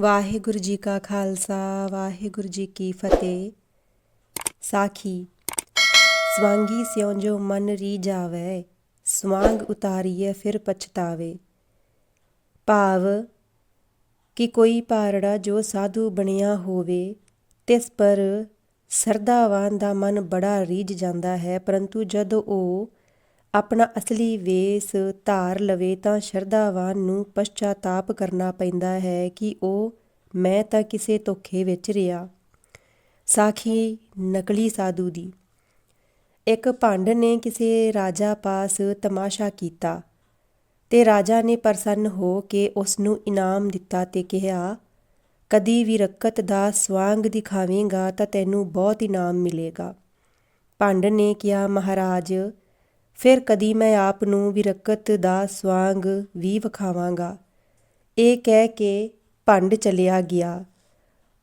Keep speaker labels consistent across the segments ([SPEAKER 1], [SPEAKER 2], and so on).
[SPEAKER 1] ਵਾਹਿਗੁਰੂ ਜੀ ਕਾ ਖਾਲਸਾ, ਵਾਹਿਗੁਰੂ ਜੀ ਕੀ ਫਤਿਹ। ਸਾਖੀ, ਸਵਾਂਗੀ ਸਿਉ ਜੋ ਮਨ ਰੀ ਜਾਵੇ, ਸਵਾਂਗ ਉਤਾਰੀਏ ਫਿਰ ਪਛਤਾਵੇ। ਭਾਵ, ਕਿ ਕੋਈ ਪਾਰੜਾ ਜੋ ਸਾਧੂ ਬਣਿਆ ਹੋਵੇ, ਤਿਸ ਪਰ ਸਰਦਾਵਾਨ ਦਾ ਮਨ ਬੜਾ ਰੀਝ ਜਾਂਦਾ ਹੈ, ਪਰੰਤੂ ਜਦੋਂ ਉਹ ਆਪਣਾ ਅਸਲੀ ਵੇਸ ਧਾਰ ਲਵੇ ਤਾਂ ਸ਼ਰਧਾਵਾਨ ਨੂੰ ਪਛਤਾਤਾਪ ਕਰਨਾ ਪੈਂਦਾ ਹੈ ਕਿ ਉਹ, ਮੈਂ ਤਾਂ ਕਿਸੇ ਧੋਖੇ ਵਿੱਚ ਰਿਹਾ। ਸਾਖੀ ਨਕਲੀ ਸਾਧੂ ਦੀ। ਇੱਕ ਭੰਡ ਨੇ ਕਿਸੇ ਰਾਜਾ ਪਾਸ ਤਮਾਸ਼ਾ ਕੀਤਾ ਤੇ ਰਾਜਾ ਨੇ ਪ੍ਰਸੰਨ ਹੋ ਕੇ ਉਸ ਨੂੰ ਇਨਾਮ ਦਿੱਤਾ ਤੇ ਕਿਹਾ, ਕਦੀ ਵੀ ਰਕਤ ਦਾ ਸਵਾਂਗ ਦਿਖਾਵੇਂਗਾ ਤਾਂ ਤੈਨੂੰ ਬਹੁਤ ਇਨਾਮ ਮਿਲੇਗਾ। ਭੰਡ ਨੇ ਕਿਹਾ, ਮਹਾਰਾਜ ਫਿਰ ਕਦੀ ਮੈਂ ਆਪ ਨੂੰ ਵਿਰਕਤ ਦਾ ਸਵਾਂਗ ਵੀ ਵਿਖਾਵਾਂਗਾ। ਇਹ ਕਹਿ ਕੇ ਭੰਡ ਚਲਿਆ ਗਿਆ।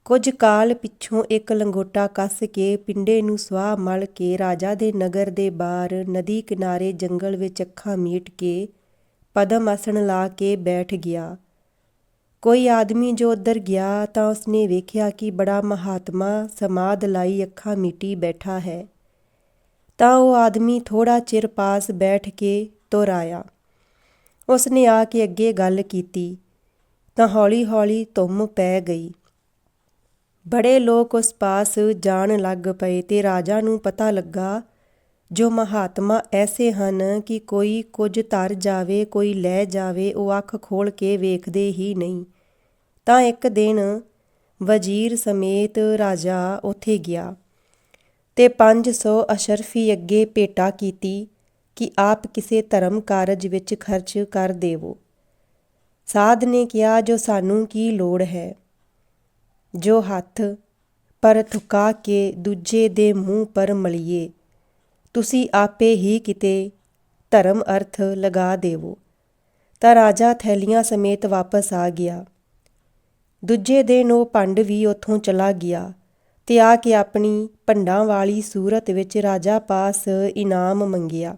[SPEAKER 1] ਕੁਝ ਕਾਲ ਪਿੱਛੋਂ ਇੱਕ ਲੰਗੋਟਾ ਕੱਸ ਕੇ ਪਿੰਡੇ ਨੂੰ ਸਵਾਹ ਮਲ ਕੇ ਰਾਜਾ ਦੇ ਨਗਰ ਦੇ ਬਾਹਰ ਨਦੀ ਕਿਨਾਰੇ ਜੰਗਲ ਵਿੱਚ ਅੱਖਾਂ ਮੀਟ ਕੇ ਪਦਮ ਆਸਣ ਲਾ ਕੇ ਬੈਠ ਗਿਆ। ਕੋਈ ਆਦਮੀ ਜੋ ਉੱਧਰ ਗਿਆ ਤਾਂ ਉਸਨੇ ਵੇਖਿਆ ਕਿ ਬੜਾ ਮਹਾਤਮਾ ਸਮਾਦ ਲਾਈ ਅੱਖਾਂ ਮੀਟੀ ਬੈਠਾ ਹੈ। ਤਾਂ ਉਹ ਆਦਮੀ ਥੋੜਾ ਚਿਰ ਪਾਸ ਬੈਠ ਕੇ ਤੁਰ ਆਇਆ। ਉਸ ਨੇ ਆ ਕੇ ਅੱਗੇ ਗੱਲ ਕੀਤੀ, ਤਾਂ ਹੌਲੀ-ਹੌਲੀ ਧੁੰਮ ਪੈ ਗਈ। ਬੜੇ ਲੋਕ ਉਸ ਪਾਸ ਜਾਣ ਲੱਗ ਪਏ ਤੇ ਰਾਜਾ ਨੂੰ ਪਤਾ ਲੱਗਾ, ਜੋ ਮਹਾਤਮਾ ਐਸੇ ਹਨ ਕਿ ਕੋਈ ਕੁਝ ਧਰ ਜਾਵੇ, ਕੋਈ ਲੈ ਜਾਵੇ, ਉਹ ਅੱਖ ਖੋਲ ਕੇ ਵੇਖਦੇ ਹੀ ਨਹੀਂ। ਤਾਂ ਇੱਕ ਦਿਨ ਵਜ਼ੀਰ ਸਮੇਤ ਰਾਜਾ ਉੱਥੇ ਗਿਆ। ਤੇ 500 ਅਸ਼ਰਫੀ ਅੱਗੇ ਭੇਟਾ ਕੀਤੀ ਕਿ ਆਪ ਕਿਸੇ ਧਰਮ ਕਾਰਜ ਵਿੱਚ ਖਰਚ ਕਰ ਦੇਵੋ। ਸਾਧ ਨੇ ਕਿਹਾ, ਜੋ ਸਾਨੂੰ ਕੀ ਲੋੜ ਹੈ? ਜੋ ਹੱਥ ਪਰ ਥੁਕਾ ਕੇ ਦੂਜੇ ਦੇ ਮੂੰਹ ਪਰ ਮਲੀਏ, ਤੁਸੀਂ ਆਪੇ ਹੀ ਕਿਤੇ ਧਰਮ ਅਰਥ ਲਗਾ ਦੇਵੋ। ਤਾਂ ਰਾਜਾ ਥੈਲੀਆਂ ਸਮੇਤ ਵਾਪਸ ਆ ਗਿਆ। ਦੂਜੇ ਦਿਨ ਉਹ ਭੰਡ ਵੀ ਉੱਥੋਂ ਚਲਾ ਗਿਆ। ਤੇ ਆ ਕੇ ਆਪਣੀ ਭੰਡਾਂ ਵਾਲੀ ਸੂਰਤ ਵਿੱਚ ਰਾਜਾ ਪਾਸ ਇਨਾਮ ਮੰਗਿਆ।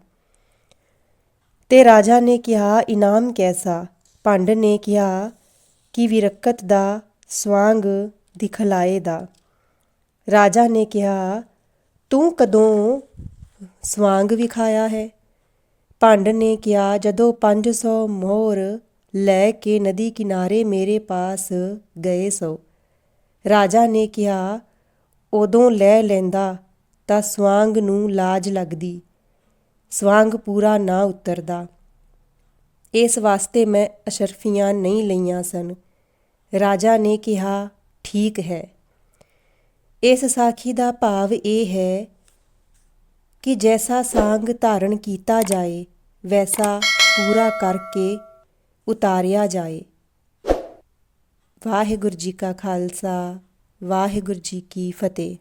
[SPEAKER 1] ਤੇ ਰਾਜਾ ਨੇ ਕਿਹਾ, ਇਨਾਮ ਕੈਸਾ? ਪੰਡ ਨੇ ਕਿਹਾ, ਕਿ ਵਿਰਕਤ ਦਾ ਸਵਾਂਗ ਦਿਖਲਾਏ ਦਾ। ਰਾਜਾ ਨੇ ਕਿਹਾ, ਤੂੰ ਕਦੋਂ ਸਵਾਂਗ ਵਿਖਾਇਆ ਹੈ? ਪੰਡ ਨੇ ਕਿਹਾ, ਜਦੋਂ 500 ਮੋਹਰ ਲੈ ਕੇ ਨਦੀ ਕਿਨਾਰੇ ਮੇਰੇ ਪਾਸ ਗਏ ਸੋ। ਰਾਜਾ ਨੇ ਕਿਹਾ ਉਦੋਂ ਲੈ ਲੈਂਦਾ ਤਾਂ ਸਵਾਂਗ ਨੂੰ ਲਾਜ ਲੱਗਦੀ। ਸਵਾਂਗ ਪੂਰਾ ਨਾ ਉਤਰਦਾ। ਇਸ ਵਾਸਤੇ ਮੈਂ ਅਸ਼ਰਫੀਆਂ ਨਹੀਂ ਲਈਆਂ ਸਨ। ਰਾਜਾ ਨੇ ਕਿਹਾ, ਠੀਕ ਹੈ। ਇਸ ਸਾਖੀ ਦਾ ਭਾਵ ਇਹ ਹੈ ਕਿ ਜੈਸਾ ਸਾੰਗ ਧਾਰਨ ਕੀਤਾ ਜਾਏ, ਵੈਸਾ ਪੂਰਾ ਕਰਕੇ ਉਤਾਰਿਆ ਜਾਏ। ਵਾਹਿਗੁਰੂ ਜੀ ਕਾ ਖਾਲਸਾ। ਵਾਹਿਗੁਰੂ ਜੀ ਕੀ ਫਤਿਹ।